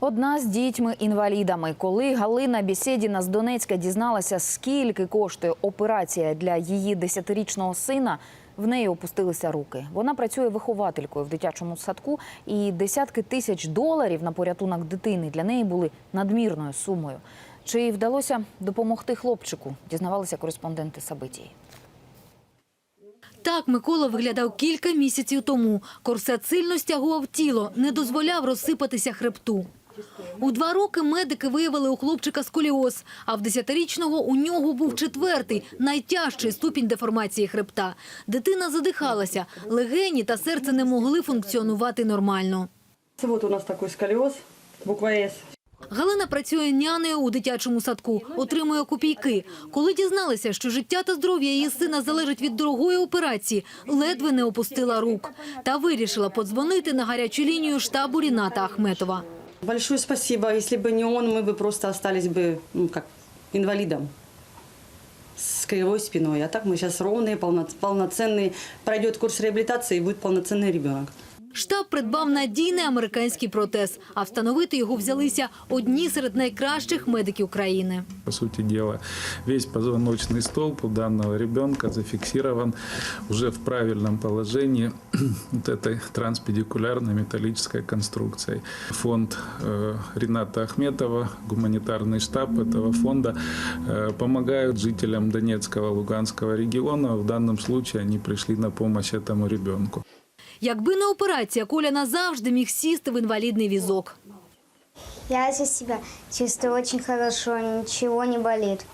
Одна з дітьми-інвалідами. Коли Галина Бєсєдіна з Донецька дізналася, скільки коштує операція для її десятирічного сина, в неї опустилися руки. Вона працює вихователькою в дитячому садку, і десятки тисяч доларів на порятунок дитини для неї були надмірною сумою. Чи вдалося допомогти хлопчику? Дізнавалися кореспонденти Сабитії. Так Микола виглядав кілька місяців тому. Корсет сильно стягував тіло, не дозволяв розсипатися хребту. У два роки медики виявили у хлопчика сколіоз, а в десятирічного у нього був четвертий, найтяжчий ступінь деформації хребта. Дитина задихалася, легені та серце не могли функціонувати нормально. Це Вот у нас такой сколиоз, буква С. Галина працює нянею у дитячому садку, отримує копійки. Коли дізналася, що життя та здоров'я її сина залежить від дорогої операції, ледве не опустила рук. Та вирішила подзвонити на гарячу лінію штабу Ріната Ахметова. Большое спасибо. Если бы не он, мы бы просто остались бы, ну, как инвалидом с кривой спиной. А так мы сейчас ровные, полно- полноценные. Пройдет курс реабилитации и будет полноценный ребенок. Штаб придбав надійний американський протез, а встановити його взялися одні серед найкращих медиків країни. По сути дела, весь позвоночный столб у данного ребенка зафиксирован уже в правильном положении вот этой транспедикулярной металлической конструкцией. Фонд э, Рената Ахметова, гуманитарный штаб этого фонда э, помогают жителям Донецкого, Луганского региона. В данном случае они пришли на помощь этому ребенку. Якби не операція, Коля назавжди міг сісти в інвалідний візок. Я себя чувствую очень хорошо, ничего не болит.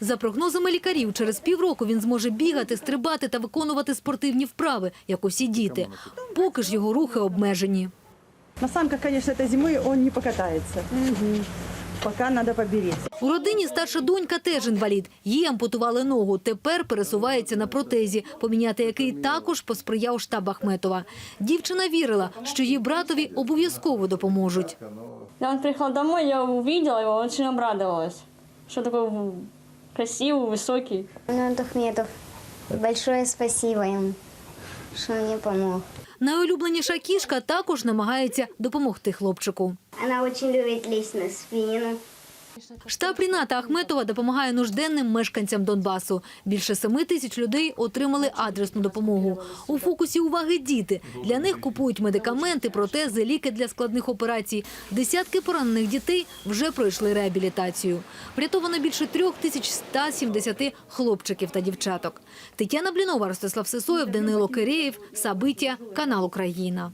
За прогнозами лікарів, через півроку він зможе бігати, стрибати та виконувати спортивні вправи, як усі діти. Поки ж його рухи обмежені. На санках, конечно, этой зимы он не покатается. Пока надо поберечься. У родині старша донька теж інвалід. Їй ампутували ногу. Тепер пересувається на протезі, поміняти який також посприяв штаб Ахметова. Дівчина вірила, що її братові обов'язково допоможуть. Он приехал домой, я увидела его, очень обрадовалась. Что такой м, красивый, высокий. Ренат Ахметов, большое спасибо ему, что мне помог. Найулюбленіша кішка також намагається допомогти хлопчику. Вона дуже любить лізти на спину. Штаб Ріната Ахметова допомагає нужденним мешканцям Донбасу. Більше семи тисяч людей отримали адресну допомогу. У фокусі уваги діти. Для них купують медикаменти, протези, ліки для складних операцій. Десятки поранених дітей вже пройшли реабілітацію. Врятовано більше трьох тисяч 170 хлопчиків та дівчаток. Тетяна Блінова, Ростислав Сисоєв, Данило Киреєв, Сабиття, канал Україна.